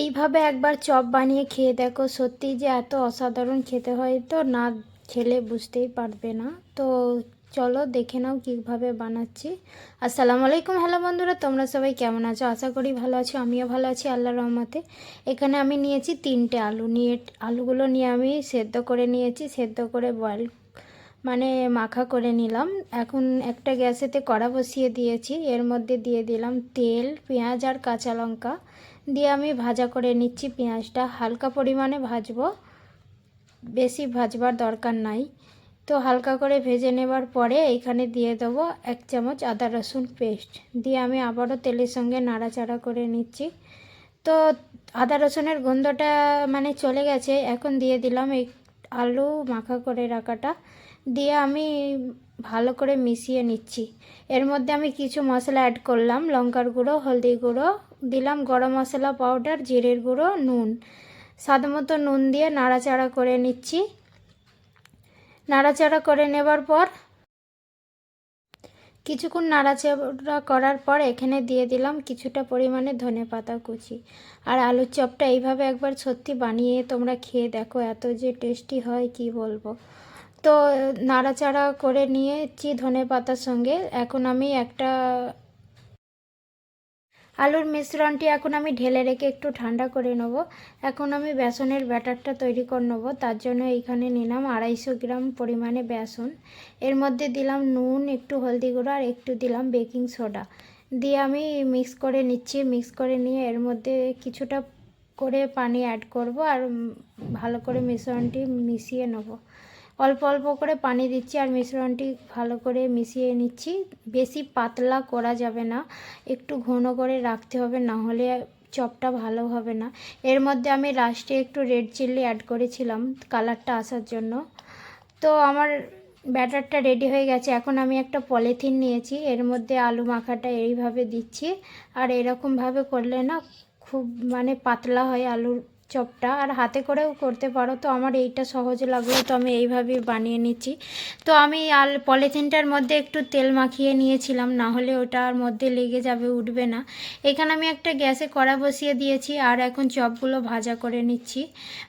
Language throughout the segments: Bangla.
এইভাবে একবার চপ বানিয়ে খেয়ে দেখো। সত্যি যে এত অসাধারণ খেতে হয় তো না খেলে বুঝতেই পারবে না। তো চলো দেখে নাও কীভাবে বানাচ্ছি। আসসালামু আলাইকুম, হ্যালো বন্ধুরা, তোমরা সবাই কেমন আছো? আশা করি ভালো আছো, আমিও ভালো আছি আল্লাহ রহমতে। এখানে আমি নিয়েছি তিনটে আলু। নিয়ে আলুগুলো নিয়ে আমি সেদ্ধ করে নিয়েছি, সেদ্ধ করে বয়েল মানে মাখা করে নিলাম। এখন একটা গ্যাসেতে কড়া বসিয়ে দিয়েছি। এর মধ্যে দিয়ে দিলাম তেল, পেঁয়াজ আর কাঁচা লঙ্কা। দিয়ে আমি ভাজা করে নিচ্ছি পেঁয়াজটা। হালকা পরিমাণে ভাজবো। বেশি ভাজবার দরকার নাই। তো হালকা করে ভেজে নেবার পরে এখানে দিয়ে দেবো এক চামচ আদা রসুন পেস্ট। দিয়ে আমি আবারও তেলের সঙ্গে নাড়াচাড়া করে নিচ্ছি। তো আদা রসুনের গন্ধটা মানে চলে গেছে। এখন দিয়ে দিলাম এই আলু মাখা করে রাখাটা। দিয়ে আমি ভালো করে মিশিয়ে নিচ্ছি। এর মধ্যে আমি কিছু মশলা অ্যাড করলাম। লঙ্কার গুঁড়ো হলদি গুঁড়ো, দিলাম গরম মশলা পাউডার জিরের গুঁড়ো, নুন। স্বাদ মতো নুন দিয়ে নাড়াচাড়া করে নিচ্ছি। নাড়াচাড়া করে নেবার পর কিছুক্ষণ নাড়াচাড়া করার পর এখানে দিয়ে দিলাম কিছুটা পরিমাণে ধনে পাতা কুচি। আর আলুর চপটা এইভাবে একবার সত্যি বানিয়ে তোমরা খেয়ে দেখো, এত যে টেস্টি হয়, কি বলব? তো নাড়াচাড়া করে নিয়েছি ধনে পাতার সঙ্গে। এখন আমি একটা আলুর মিশ্রণটি এখন আমি ঢেলে রেখে একটু ঠান্ডা করে নেব। এখন আমি বেসনের ব্যাটারটা তৈরি করে নেব। তার জন্য এইখানে নিলাম আড়াইশো গ্রাম পরিমাণে বেসন। এর মধ্যে দিলাম নুন, একটু হলদি গুঁড়ো আর একটু দিলাম বেকিং সোডা। দিয়ে আমি মিক্স করে নিচ্ছি। মিক্স করে নিয়ে এর মধ্যে কিছুটা করে পানি অ্যাড করব আর ভালো করে মিশ্রণটি মিশিয়ে নেব। অল্প অল্প করে পানি দিচ্ছি আর মিশ্রণটি ভালো করে মিশিয়ে নিচ্ছি। বেশি পাতলা করা যাবে না, একটু ঘন করে রাখতে হবে, না হলে চপটা ভালো হবে না। এর মধ্যে আমি লাস্টে একটু রেড চিল্লি অ্যাড করেছিলাম কালারটা আসার জন্য। তো আমার ব্যাটারটা রেডি হয়ে গেছে। এখন আমি একটা পলিথিন নিয়েছি, এর মধ্যে আলু মাখাটা এইভাবে দিচ্ছি। আর এরকমভাবে করলে না খুব মানে পাতলা হয় আলুর চপটা আর হাতে করেও করতে পারো। তো আমার এইটা সহজ লাগল, তো আমি এইভাবেই বানিয়ে নিচ্ছি। তো আমি আল পলিথিনটার মধ্যে একটু তেল মাখিয়ে নিয়েছিলাম, না হলে ওটার মধ্যে লেগে যাবে, উঠবে না। এখানে আমি একটা গ্যাসে কড়া বসিয়ে দিয়েছি আর এখন চপগুলো ভাজা করে নিচ্ছি।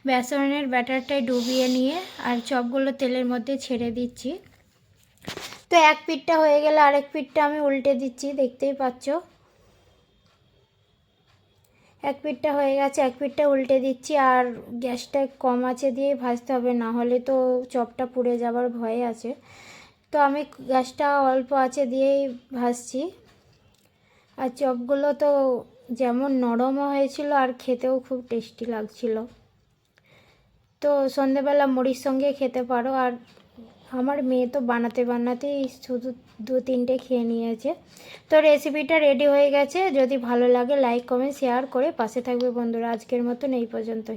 বেসনের ব্যাটারটাই ডুবিয়ে নিয়ে আর চপগুলো তেলের মধ্যে ছেড়ে দিচ্ছি। তো এক পিঠটা হয়ে গেলে আরেক পিঠটা আমি উল্টে দিচ্ছি, দেখতেই পাচ্ছ। এক পিঠটা হয়ে গেছে, এক পিঠটা উল্টে দিচ্ছি আর গ্যাসটা কম আছে দিয়েই ভাজতে হবে, না হলে তো চপটা পুড়ে যাবার ভয় আছে। তো আমি গ্যাসটা অল্প আছে দিয়েই ভাজছি। আর চপগুলো তো যেমন নরমও হয়েছিল আর খেতেও খুব টেস্টি লাগছিল। তো সন্ধেবেলা মুড়ির সঙ্গে খেতে পারো আর আমার মেয়ে তো বানাতে বানাতেই শুধু দু তিনটে খেয়ে নিয়েছে। তো রেসিপিটা রেডি হয়ে গেছে। যদি ভালো লাগে লাইক কমেন্ট শেয়ার করে পাশে থাকবে বন্ধুরা। আজকের মতন এই পর্যন্ত